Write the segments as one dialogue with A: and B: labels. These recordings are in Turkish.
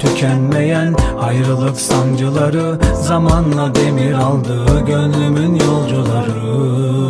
A: Tükenmeyen ayrılık sancıları Zamanla demir aldı gönlümün yolcuları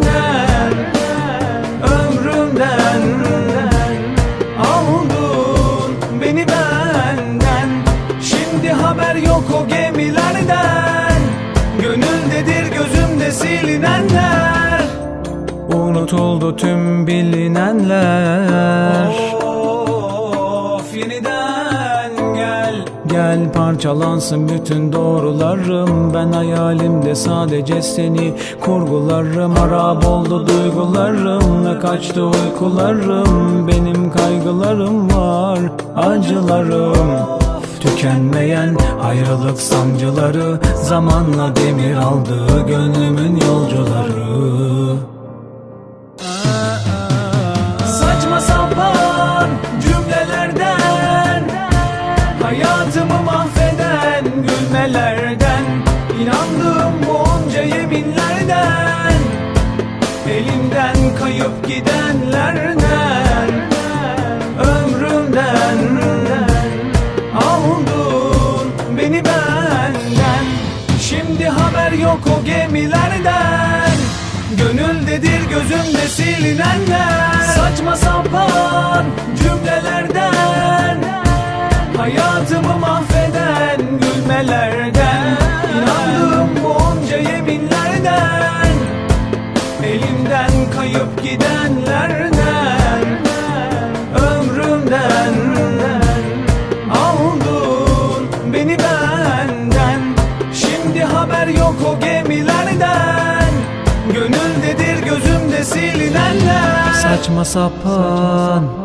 A: gemilerden. Gönüldedir gözümde silinenler. Unutuldu tüm bilinenler. Of yeniden gel. Gel parçalansın bütün doğrularım. Ben hayalimde sadece seni kurgularım. Harap oldu duygularım ve kaçtı uykularım. Benim kaygılarım var acılarım Tükenmeyen ayrılık sancıları Zamanla demir aldı gönlümün yolcuları. Saçma sapan cümlelerden Hayatımı mahveden gülmelerden İnandığım bu onca yeminlerden Elimden kayıp gidenlerden yok o gemilerden. Gönüldedir gözümde silinenler. Saçma sapan cümlelerden. Hayatımı mahveden gülmelerden. İnandığım bu onca yeminlerden. Elimden kayıp gidenlerden. Ömrümden Aldın beni benden. Şimdi haber yok o Gönüldedir gözümde silinenler Saçma sapan